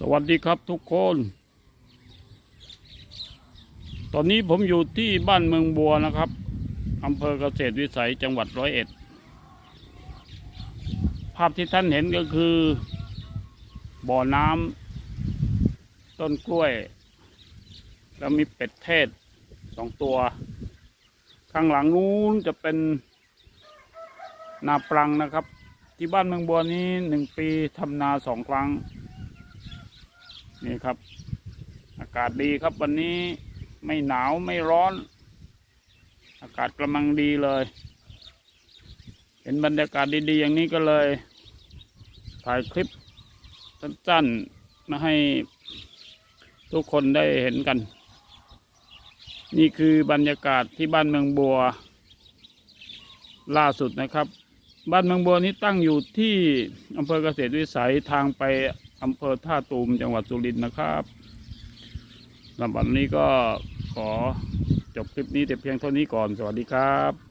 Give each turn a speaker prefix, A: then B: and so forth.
A: สวัสดีครับทุกคน ตอนนี้ผมอยู่ที่บ้านเมืองบัวนะครับอำเภอเกษตรวิสัยจังหวัดร้อยเอ็ด ภาพที่ท่านเห็นก็คือ บ่อน้ำต้นกล้วย แล้วมีเป็ดเทศสองตัว ข้างหลังนู้นจะเป็นนาปรังนะครับ ที่บ้านเมืองบัวนี้หนึ่งปีทำนาสองครั้ง นี่ครับ อากาศดีครับวันนี้ไม่หนาวไม่ร้อน อากาศกำลังดีเลย เห็นบรรยากาศดีๆ อย่างนี้ก็เลย ถ่ายคลิปสั้นๆมาให้ทุกคนได้เห็นกัน นี่คือบรรยากาศที่บ้านเมืองบัว ล่าสุดนะครับ บ้านเมืองบัวนี้ตั้งอยู่ที่อำเภอเกษตรวิสัยทางไป อำเภอท่าตูมจังหวัดสุรินทร์นะครับลำบันนี้ก็ขอจบคลิปนี้แต่เพียงเท่านี้ก่อน สวัสดีครับ